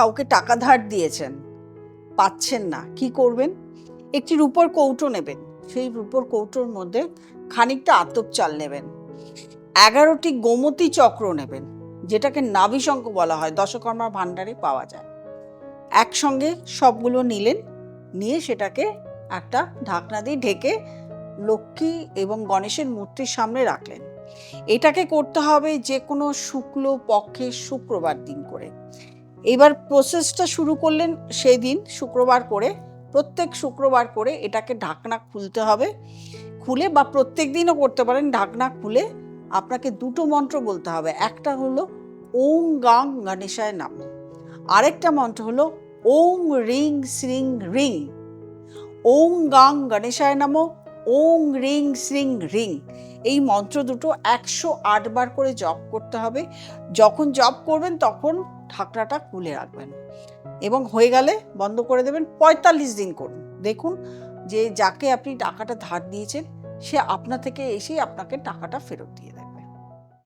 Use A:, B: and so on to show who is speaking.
A: কাউকে টাকা ধার দিয়েছেন। পাচ্ছেন না। কি করবেন? একটি রূপোর কৌটো নেবেন। সেই রূপোর কৌটোর মধ্যে খানিকটা আতপ চাল নেবেন। এগারোটি গোমতী চক্র নেবেন, যেটাকে নাভিশঙ্ক বলা হয়। দশকর্মার ভাণ্ডারে পাওয়া যায়। একসঙ্গে সবগুলো নিলেন, নিয়ে সেটাকে একটা ঢাকনা দিয়ে ঢেকে লক্ষ্মী এবং গণেশের মূর্তির সামনে রাখলেন। এটাকে করতে হবে যে কোনো শুক্ল পক্ষের শুক্রবার দিন করে। এবার প্রসেসটা শুরু করলেন সেই দিন শুক্রবার করে। প্রত্যেক শুক্রবার করে এটাকে ঢাকনা খুলতে হবে। খুলে বা প্রত্যেক দিনও করতে পারেন, ঢাকনা খুলে আপনাকে দুটো মন্ত্র বলতে হবে। একটা হলো ওং গাং গণেশায় নাম। আরেকটা মন্ত্র হলো ওং রিং শ্রিং রিং। ওং গাং গণেশায় নাম। ওং রিং শ্রিং রিং। এই মন্ত্র দুটো একশো বার করে জপ করতে হবে। যখন জপ করবেন তখন ঢাকনাটা খুলে রাখবেন। এবং হয়ে গেলে বন্ধ করে দেবেন পঁয়তাল্লিশ দিন করুন। দেখুন যে যাকে আপনি টাকাটা ধার দিয়েছেন, সে আপনা থেকে এসেই আপনাকে টাকাটা ফেরত দিয়ে দেবে।